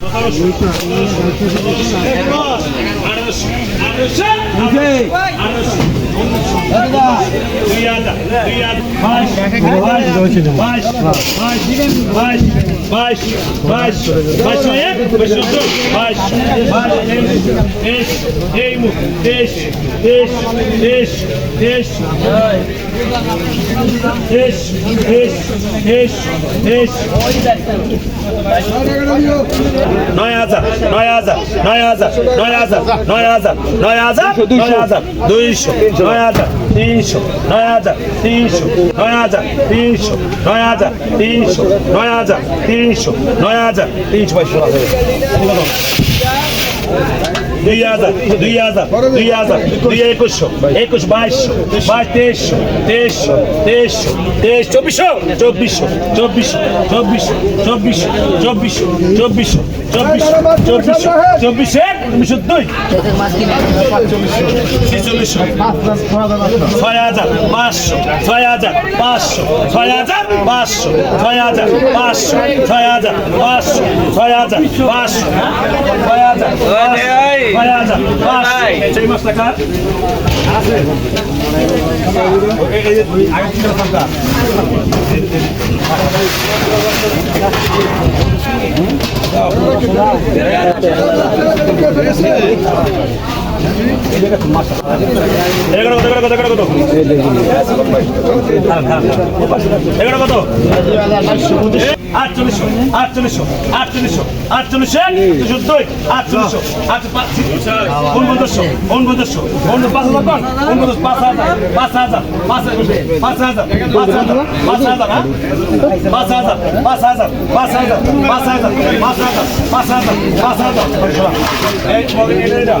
আড়াইশো আড়াইশো নয় হাজার নয় হাজার নয় হাজার নয় হাজার নয় হাজার নয় হাজার নয় হাজার দুইশো নয় হাজার তিনশো নয় হাজার তিনশো নয় হাজার তিনশো নয় হাজার তিনশো নয় হাজার তিনশো নয় হাজার তিনশো পয়সা দুই হাজার দুই হাজার দুই হাজার দুই একুশশো একুশ বাইশশো বাইশ তেইশশো তেইশশো তেইশশো তেইশ চব্বিশশো চব্বিশশো চব্বিশশো চব্বিশশো চব্বিশশো চব্বিশশো চব্বিশশো চব্বিশশো চব্বিশশো চব্বিশে চব্বিশশো দুই ছেচল্লিশশো ছয় হাজার পাঁচশো ছয় হাজার পাঁচশো ছয় হাজার পাঁচশো ছয় হাজার পাঁচশো ছয় হাজার পাঁচশো ছয় হাজার পাঁচশো ছয় হাজার ছয় হাজার পাঁচশো। সেই মাস টাকা Спасибо. এগারো কত এগারো কত এগারো কত এগারো কত আটচল্লিশশো আটচল্লিশশো আটচল্লিশশো আটচল্লিশশো দুশো দুই আটচল্লিশশো উনপঞ্চাশশো উনপঞ্চাশশো উন পাঁচ হাজার কন উনপঞ্চাশ পাঁচ হাজার পাঁচ হাজার পাঁচ পাঁচ হাজার পাঁচ হাজার পাঁচ হাজার? পাঁচ হাজার পাঁচ হাজার পাঁচ হাজার পাঁচ হাজার পাঁচ হাজার পাঁচ হাজার পাঁচ হাজার তিরিশ হাজার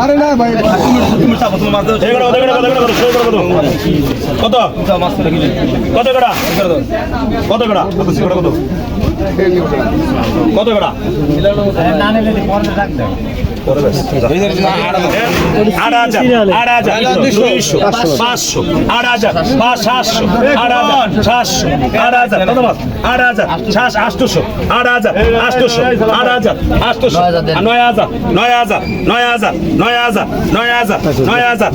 আরে না ভাই কত কত কটা কত কটা কত সিগড়া কত কত কটা নয় হাজার নয় হাজার নয় হাজার নয় হাজার নয় হাজার